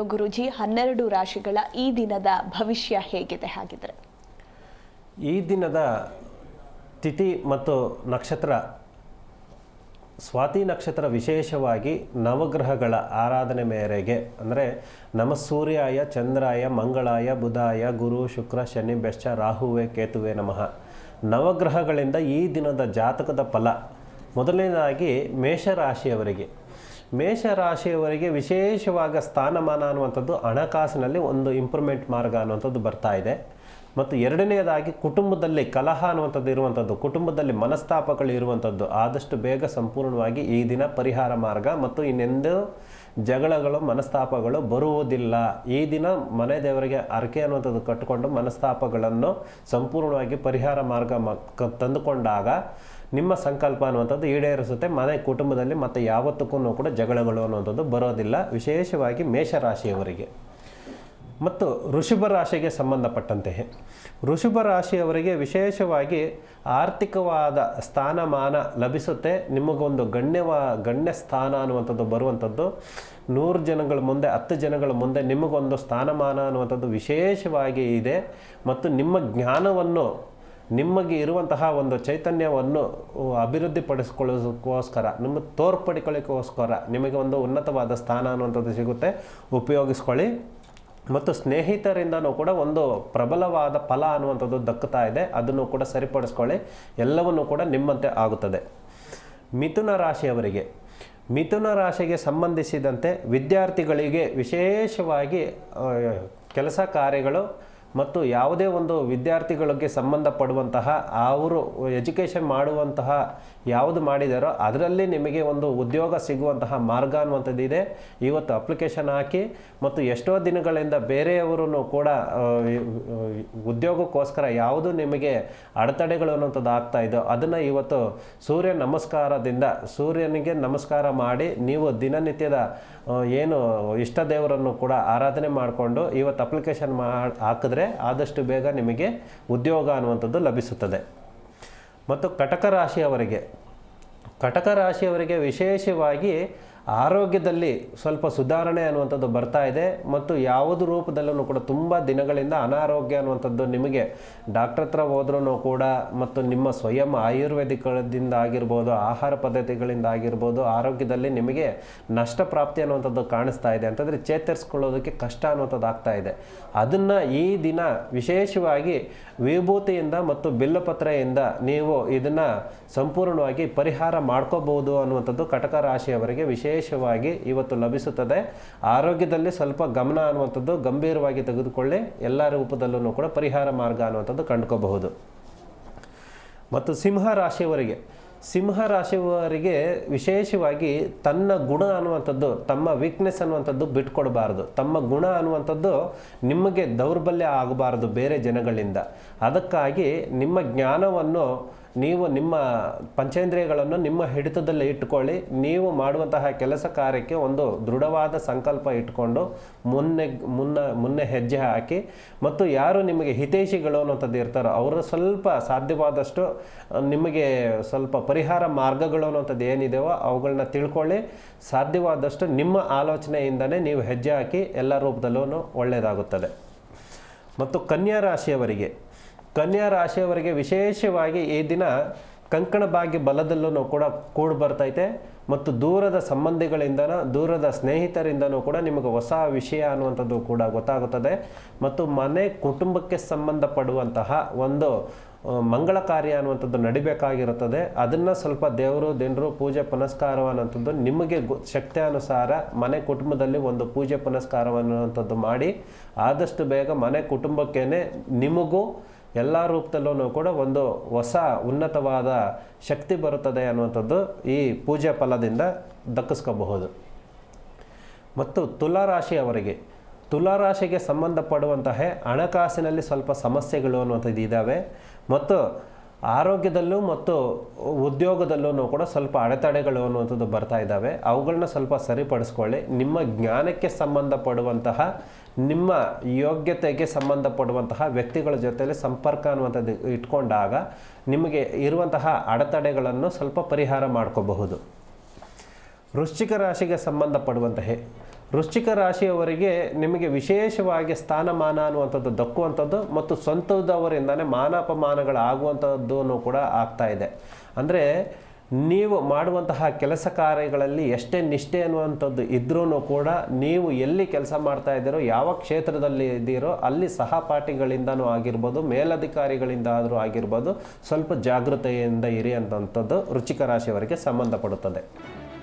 ಇನ್ನು ಗುರುಜಿ, ಹನ್ನೆರಡು ರಾಶಿಗಳ ಈ ದಿನದ ಭವಿಷ್ಯ ಹೇಗಿದೆ ಹಾಗಿದ್ರೆ? ಈ ದಿನದ ತಿಥಿ ಮತ್ತು ನಕ್ಷತ್ರ, ಸ್ವಾತಿ ನಕ್ಷತ್ರ ವಿಶೇಷವಾಗಿ ನವಗ್ರಹಗಳ ಆರಾಧನೆ ಮೇರೆಗೆ, ಅಂದರೆ ನಮ ಸೂರ್ಯಾಯ, ಚಂದ್ರಾಯ, ಮಂಗಳಾಯ, ಬುಧಾಯ, ಗುರು, ಶುಕ್ರ, ಶನಿ, ಬೆಶ್ಚ, ರಾಹುವೆ, ಕೇತುವೆ ನಮಃ. ನವಗ್ರಹಗಳಿಂದ ಈ ದಿನದ ಜಾತಕದ ಫಲ ಮೊದಲನೇದಾಗಿ ಮೇಷರಾಶಿಯವರಿಗೆ. ಮೇಷರಾಶಿಯವರಿಗೆ ವಿಶೇಷವಾದ ಸ್ಥಾನಮಾನ ಅನ್ನುವಂಥದ್ದು ಹಣಕಾಸಿನಲ್ಲಿ ಒಂದು ಇಂಪ್ರೂವ್ಮೆಂಟ್ ಮಾರ್ಗ ಅನ್ನುವಂಥದ್ದು ಬರ್ತಾ ಇದೆ. ಮತ್ತು ಎರಡನೆಯದಾಗಿ ಕುಟುಂಬದಲ್ಲಿ ಕಲಹ ಅನ್ನುವಂಥದ್ದು ಇರುವಂಥದ್ದು, ಕುಟುಂಬದಲ್ಲಿ ಮನಸ್ತಾಪಗಳು ಇರುವಂಥದ್ದು, ಆದಷ್ಟು ಬೇಗ ಸಂಪೂರ್ಣವಾಗಿ ಈ ದಿನ ಪರಿಹಾರ ಮಾರ್ಗ ಮತ್ತು ಇನ್ನೆಂದು ಜಗಳಗಳು, ಮನಸ್ತಾಪಗಳು ಬರುವುದಿಲ್ಲ. ಈ ದಿನ ಮನೆ ದೇವರಿಗೆ ಅರಕೆ ಅನ್ನುವಂಥದ್ದು ಕಟ್ಟಿಕೊಂಡು ಮನಸ್ತಾಪಗಳನ್ನು ಸಂಪೂರ್ಣವಾಗಿ ಪರಿಹಾರ ಮಾರ್ಗ ತಂದುಕೊಂಡಾಗ ನಿಮ್ಮ ಸಂಕಲ್ಪ ಅನ್ನುವಂಥದ್ದು ಈಡೇರಿಸುತ್ತೆ. ಮನೆ, ಕುಟುಂಬದಲ್ಲಿ ಮತ್ತು ಯಾವತ್ತಕ್ಕೂ ಕೂಡ ಜಗಳಗಳು ಅನ್ನುವಂಥದ್ದು ಬರೋದಿಲ್ಲ. ವಿಶೇಷವಾಗಿ ಮೇಷರಾಶಿಯವರಿಗೆ. ಮತ್ತು ಋಷಭ ರಾಶಿಗೆ ಸಂಬಂಧಪಟ್ಟಂತೆ. ಋಷಭ ರಾಶಿಯವರಿಗೆ ವಿಶೇಷವಾಗಿ ಆರ್ಥಿಕವಾದ ಸ್ಥಾನಮಾನ ಲಭಿಸುತ್ತೆ. ನಿಮಗೊಂದು ಗಣ್ಯವ ಗಣ್ಯ ಸ್ಥಾನ ಅನ್ನುವಂಥದ್ದು ಬರುವಂಥದ್ದು. ನೂರು ಜನಗಳ ಮುಂದೆ, ಹತ್ತು ಜನಗಳ ಮುಂದೆ ನಿಮಗೊಂದು ಸ್ಥಾನಮಾನ ಅನ್ನುವಂಥದ್ದು ವಿಶೇಷವಾಗಿ ಇದೆ. ಮತ್ತು ನಿಮ್ಮ ಜ್ಞಾನವನ್ನು, ನಿಮಗೆ ಇರುವಂತಹ ಒಂದು ಚೈತನ್ಯವನ್ನು ಅಭಿವೃದ್ಧಿಪಡಿಸ್ಕೊಳ್ಳೋದಕ್ಕೋಸ್ಕರ ನಿಮ್ಮ ತೋರ್ಪಡಿಕೊಳ್ಳೋಕ್ಕೋಸ್ಕರ ನಿಮಗೆ ಒಂದು ಉನ್ನತವಾದ ಸ್ಥಾನ ಅನ್ನುವಂಥದ್ದು ಸಿಗುತ್ತೆ. ಉಪಯೋಗಿಸ್ಕೊಳ್ಳಿ. ಮತ್ತು ಸ್ನೇಹಿತರಿಂದನೂ ಕೂಡ ಒಂದು ಪ್ರಬಲವಾದ ಫಲ ಅನ್ನುವಂಥದ್ದು ದಕ್ಕುತ್ತಾ ಇದೆ. ಅದನ್ನು ಕೂಡ ಸರಿಪಡಿಸ್ಕೊಳ್ಳಿ. ಎಲ್ಲವನ್ನೂ ಕೂಡ ನಿಮ್ಮಂತೆ ಆಗುತ್ತದೆ. ಮಿಥುನ ರಾಶಿಯವರಿಗೆ. ಮಿಥುನ ರಾಶಿಗೆ ಸಂಬಂಧಿಸಿದಂತೆ ವಿದ್ಯಾರ್ಥಿಗಳಿಗೆ ವಿಶೇಷವಾಗಿ ಕೆಲಸ ಕಾರ್ಯಗಳು ಮತ್ತು ಯಾವುದೇ ಒಂದು ವಿದ್ಯಾರ್ಥಿಗಳಿಗೆ ಸಂಬಂಧಪಡುವಂತಹ, ಅವರು ಎಜುಕೇಷನ್ ಮಾಡುವಂತಹ ಯಾವುದು ಮಾಡಿದಾರೋ ಅದರಲ್ಲಿ ನಿಮಗೆ ಒಂದು ಉದ್ಯೋಗ ಸಿಗುವಂತಹ ಮಾರ್ಗ ಅನ್ನುವಂಥದ್ದಿದೆ ಇವತ್ತು ಅಪ್ಲಿಕೇಶನ್ ಹಾಕಿ ಮತ್ತು ಎಷ್ಟೋ ದಿನಗಳಿಂದ ಬೇರೆಯವರು ಕೂಡ ಉದ್ಯೋಗಕ್ಕೋಸ್ಕರ ಯಾವುದು ನಿಮಗೆ ಅಡೆತಡೆಗಳು ಅನ್ನುವಂಥದ್ದು ಆಗ್ತಾ ಇದೋ ಅದನ್ನು ಇವತ್ತು ಸೂರ್ಯ ನಮಸ್ಕಾರದಿಂದ, ಸೂರ್ಯನಿಗೆ ನಮಸ್ಕಾರ ಮಾಡಿ ನೀವು ದಿನನಿತ್ಯದ ಏನು ಇಷ್ಟ ದೇವರನ್ನು ಕೂಡ ಆರಾಧನೆ ಮಾಡಿಕೊಂಡು ಇವತ್ತು ಅಪ್ಲಿಕೇಶನ್ ಮಾ, ಹಾಕಿದ್ರೆ ಆದಷ್ಟು ಬೇಗ ನಿಮಗೆ ಉದ್ಯೋಗ ಅನ್ನುವಂಥದ್ದು ಲಭಿಸುತ್ತದೆ. ಮತ್ತು ಕಟಕ ರಾಶಿಯವರಿಗೆ ಕಟಕ ರಾಶಿಯವರಿಗೆ ವಿಶೇಷವಾಗಿ ಆರೋಗ್ಯದಲ್ಲಿ ಸ್ವಲ್ಪ ಸುಧಾರಣೆ ಅನ್ನುವಂಥದ್ದು ಬರ್ತಾ ಇದೆ ಮತ್ತು ಯಾವುದು ರೂಪದಲ್ಲೂ ಕೂಡ ತುಂಬ ದಿನಗಳಿಂದ ಅನಾರೋಗ್ಯ ಅನ್ನುವಂಥದ್ದು ನಿಮಗೆ ಡಾಕ್ಟರ್ ಹತ್ರ ಹೋದ್ರೂ ಕೂಡ ಮತ್ತು ನಿಮ್ಮ ಸ್ವಯಂ ಆಯುರ್ವೇದಿಕದಿಂದ ಆಗಿರ್ಬೋದು, ಆಹಾರ ಪದ್ಧತಿಗಳಿಂದ ಆಗಿರ್ಬೋದು, ಆರೋಗ್ಯದಲ್ಲಿ ನಿಮಗೆ ನಷ್ಟ ಪ್ರಾಪ್ತಿ ಅನ್ನುವಂಥದ್ದು ಕಾಣಿಸ್ತಾ ಇದೆ ಅಂತಂದರೆ ಚೇತರಿಸ್ಕೊಳ್ಳೋದಕ್ಕೆ ಕಷ್ಟ ಅನ್ನುವಂಥದ್ದು ಆಗ್ತಾ ಇದೆ. ಅದನ್ನು ಈ ದಿನ ವಿಶೇಷವಾಗಿ ವಿಭೂತಿಯಿಂದ ಮತ್ತು ಬಿಲ್ಲಪತ್ರೆಯಿಂದ ನೀವು ಇದನ್ನು ಸಂಪೂರ್ಣವಾಗಿ ಪರಿಹಾರ ಮಾಡ್ಕೋಬಹುದು ಅನ್ನುವಂಥದ್ದು ಕಟಕ ರಾಶಿಯವರಿಗೆ ವಿಶೇಷವಾಗಿ ಇವತ್ತು ಲಭಿಸುತ್ತದೆ. ಆರೋಗ್ಯದಲ್ಲಿ ಸ್ವಲ್ಪ ಗಮನ ಅನ್ನುವಂಥದ್ದು ಗಂಭೀರವಾಗಿ ತೆಗೆದುಕೊಳ್ಳಿ. ಎಲ್ಲ ರೂಪದಲ್ಲೂ ಕೂಡ ಪರಿಹಾರ ಮಾರ್ಗ ಅನ್ನುವಂಥದ್ದು ಕಂಡುಕೋಬಹುದು. ಮತ್ತು ಸಿಂಹ ರಾಶಿಯವರಿಗೆ ಸಿಂಹ ರಾಶಿಯವರಿಗೆ ವಿಶೇಷವಾಗಿ ತನ್ನ ಗುಣ ಅನ್ನುವಂಥದ್ದು, ತಮ್ಮ ವೀಕ್ನೆಸ್ ಅನ್ನುವಂಥದ್ದು ಬಿಟ್ಕೊಡಬಾರದು. ತಮ್ಮ ಗುಣ ಅನ್ನುವಂಥದ್ದು ನಿಮಗೆ ದೌರ್ಬಲ್ಯ ಆಗಬಾರದು ಬೇರೆ ಜನಗಳಿಂದ. ಅದಕ್ಕಾಗಿ ನಿಮ್ಮ ಜ್ಞಾನವನ್ನು ನೀವು ನಿಮ್ಮ ಪಂಚೇಂದ್ರಿಯಗಳನ್ನು ನಿಮ್ಮ ಹಿಡಿತದಲ್ಲಿ ಇಟ್ಟುಕೊಳ್ಳಿ. ನೀವು ಮಾಡುವಂತಹ ಕೆಲಸ ಕಾರ್ಯಕ್ಕೆ ಒಂದು ದೃಢವಾದ ಸಂಕಲ್ಪ ಇಟ್ಟುಕೊಂಡು ಮುನ್ನೆ, ಮುನ್ನ, ಮುನ್ನೆ ಹೆಜ್ಜೆ ಹಾಕಿ. ಮತ್ತು ಯಾರು ನಿಮಗೆ ಹಿತೈಷಿಗಳು ಅನ್ನೋಂಥದ್ದು ಇರ್ತಾರೋ ಅವರು ಸ್ವಲ್ಪ ಸಾಧ್ಯವಾದಷ್ಟು, ನಿಮಗೆ ಸ್ವಲ್ಪ ಪರಿಹಾರ ಮಾರ್ಗಗಳು ಅನ್ನೋಂಥದ್ದು ಏನಿದೆಯೋ ಅವುಗಳನ್ನ ತಿಳ್ಕೊಳ್ಳಿ. ಸಾಧ್ಯವಾದಷ್ಟು ನಿಮ್ಮ ಆಲೋಚನೆಯಿಂದನೇ ನೀವು ಹೆಜ್ಜೆ ಹಾಕಿ ಎಲ್ಲ ರೂಪದಲ್ಲೂ ಒಳ್ಳೆಯದಾಗುತ್ತದೆ. ಮತ್ತು ಕನ್ಯಾ ರಾಶಿಯವರಿಗೆ ಕನ್ಯಾ ರಾಶಿಯವರಿಗೆ ವಿಶೇಷವಾಗಿ ಈ ದಿನ ಕಂಕಣ ಭಾಗ್ಯ ಬಲದಲ್ಲೂ ಕೂಡ ಕೂಡಿ ಬರ್ತೈತೆ ಮತ್ತು ದೂರದ ಸಂಬಂಧಿಗಳಿಂದ ದೂರದ ಸ್ನೇಹಿತರಿಂದನೂ ಕೂಡ ನಿಮಗೆ ಹೊಸ ವಿಷಯ ಅನ್ನುವಂಥದ್ದು ಕೂಡ ಗೊತ್ತಾಗುತ್ತದೆ. ಮತ್ತು ಮನೆ ಕುಟುಂಬಕ್ಕೆ ಸಂಬಂಧಪಡುವಂತಹ ಒಂದು ಮಂಗಳ ಕಾರ್ಯ ಅನ್ನುವಂಥದ್ದು ನಡಿಬೇಕಾಗಿರುತ್ತದೆ. ಅದನ್ನು ಸ್ವಲ್ಪ ದೇವರು, ದಿನರು ಪೂಜೆ ಪುನಸ್ಕಾರ ಅನ್ನುವಂಥದ್ದು ನಿಮಗೆ ಗು ಶಕ್ತಿಯಾನುಸಾರ ಮನೆ ಕುಟುಂಬದಲ್ಲಿ ಒಂದು ಪೂಜೆ ಪುನಸ್ಕಾರ ಅನ್ನುವಂಥದ್ದು ಮಾಡಿ, ಆದಷ್ಟು ಬೇಗ ಮನೆ ಕುಟುಂಬಕ್ಕೇ ನಿಮಗೂ ಎಲ್ಲ ರೂಪದಲ್ಲೂ ಕೂಡ ಒಂದು ಹೊಸ ಉನ್ನತವಾದ ಶಕ್ತಿ ಬರುತ್ತದೆ ಅನ್ನುವಂಥದ್ದು ಈ ಪೂಜೆ ಫಲದಿಂದ ದಕ್ಕಿಸ್ಕೋಬಹುದು. ಮತ್ತು ತುಲಾರಾಶಿಯವರಿಗೆ, ತುಲಾರಾಶಿಗೆ ಸಂಬಂಧಪಡುವಂತಹ ಹಣಕಾಸಿನಲ್ಲಿ ಸ್ವಲ್ಪ ಸಮಸ್ಯೆಗಳು ಅನ್ನುವಂಥದ್ದು ಇದ್ದಾವೆ ಮತ್ತು ಆರೋಗ್ಯದಲ್ಲೂ ಮತ್ತು ಉದ್ಯೋಗದಲ್ಲೂ ಕೂಡ ಸ್ವಲ್ಪ ಅಡೆತಡೆಗಳು ಅನ್ನುವಂಥದ್ದು ಬರ್ತಾ ಇದ್ದಾವೆ. ಅವುಗಳನ್ನ ಸ್ವಲ್ಪ ಸರಿಪಡಿಸ್ಕೊಳ್ಳಿ. ನಿಮ್ಮ ಜ್ಞಾನಕ್ಕೆ ಸಂಬಂಧಪಡುವಂತಹ, ನಿಮ್ಮ ಯೋಗ್ಯತೆಗೆ ಸಂಬಂಧಪಡುವಂತಹ ವ್ಯಕ್ತಿಗಳ ಜೊತೆಯಲ್ಲಿ ಸಂಪರ್ಕ ಅನ್ನುವಂಥದ್ದು ಇಟ್ಕೊಂಡಾಗ ನಿಮಗೆ ಇರುವಂತಹ ಅಡೆತಡೆಗಳನ್ನು ಸ್ವಲ್ಪ ಪರಿಹಾರ ಮಾಡ್ಕೋಬಹುದು. ವೃಶ್ಚಿಕ ರಾಶಿಗೆ ಸಂಬಂಧಪಡುವಂತಹ ವೃಶ್ಚಿಕ ರಾಶಿಯವರಿಗೆ ನಿಮಗೆ ವಿಶೇಷವಾಗಿ ಸ್ಥಾನಮಾನ ಅನ್ನುವಂಥದ್ದು ದಕ್ಕುವಂಥದ್ದು ಮತ್ತು ಸ್ವಂತದವರಿಂದನೇ ಮಾನಾಪಮಾನಗಳಾಗುವಂಥದ್ದು ಕೂಡ ಆಗ್ತಾ ಇದೆ. ಅಂದರೆ ನೀವು ಮಾಡುವಂತಹ ಕೆಲಸ ಕಾರ್ಯಗಳಲ್ಲಿ ಎಷ್ಟೇ ನಿಷ್ಠೆ ಅನ್ನುವಂಥದ್ದು ಇದ್ರೂ ಕೂಡ ನೀವು ಎಲ್ಲಿ ಕೆಲಸ ಮಾಡ್ತಾ ಇದ್ದೀರೋ, ಯಾವ ಕ್ಷೇತ್ರದಲ್ಲಿ ಇದ್ದೀರೋ, ಅಲ್ಲಿ ಸಹಪಾಠಿಗಳಿಂದನೂ ಆಗಿರ್ಬೋದು ಮೇಲಧಿಕಾರಿಗಳಿಂದ ಆದರೂ ಆಗಿರ್ಬೋದು ಸ್ವಲ್ಪ ಜಾಗೃತೆಯಿಂದ ಇರಿ ಅಂತಂಥದ್ದು ರುಚಿಕ ರಾಶಿಯವರಿಗೆ ಸಂಬಂಧಪಡುತ್ತದೆ.